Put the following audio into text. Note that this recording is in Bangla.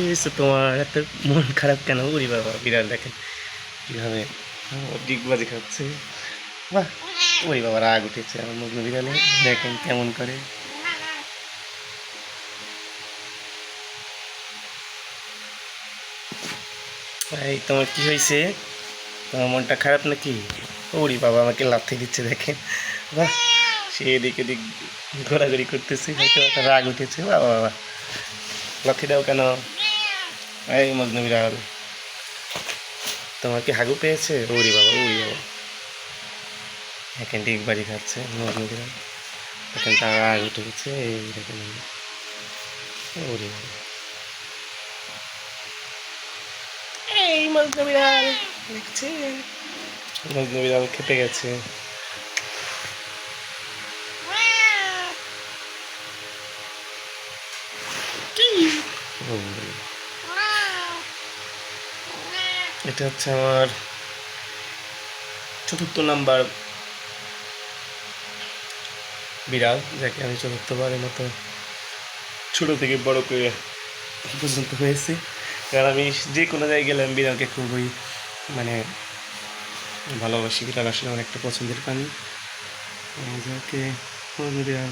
কি তোমার এত মন খারাপ কেন উড়ি বাবা বিড়াল দেখেন কীভাবে ডিগবাজি খাচ্ছে বাহ ওই বাবা রাগ উঠেছে আমার মগ্ন বিড়ালে দেখেন কেমন করে এই তোমার কি হয়েছে তোমার মনটা খারাপ নাকি ওরি বাবা আমাকে লাথি দিচ্ছে দেখেন বাহ সে এদিক এদিক ঘোরাঘুরি করতেছে হয়তো একটা রাগ উঠেছে বাবা বাবা লাথি দাও কেন এই মগ্ন বিড়াল। তোমার কি হাগু পেয়েছে? ওরি বাবা ওরি বাবা। এখান ডিগ বাড়ি খাচ্ছে মগ্ন বিড়াল। এখন রাগ উঠে গেছে এই দেখেন ওরি বাবা। এই মগ্ন বিড়াল দেখছে? মগ্ন বিড়াল খেপে গেছে। ও, এটা হচ্ছে আমার চতুর্থ নাম্বার বিড়াল, যাকে আমি চতুর্থবারের মতো ছোটো থেকে বড় করে পর্যন্ত হয়েছে। কারণ আমি যে কোনো জায়গায় গেলে আমি বিড়ালকে খুবই মানে ভালোবাসি। বিড়াল আসলে আমার একটা পছন্দের প্রাণী। যাকে বিড়াল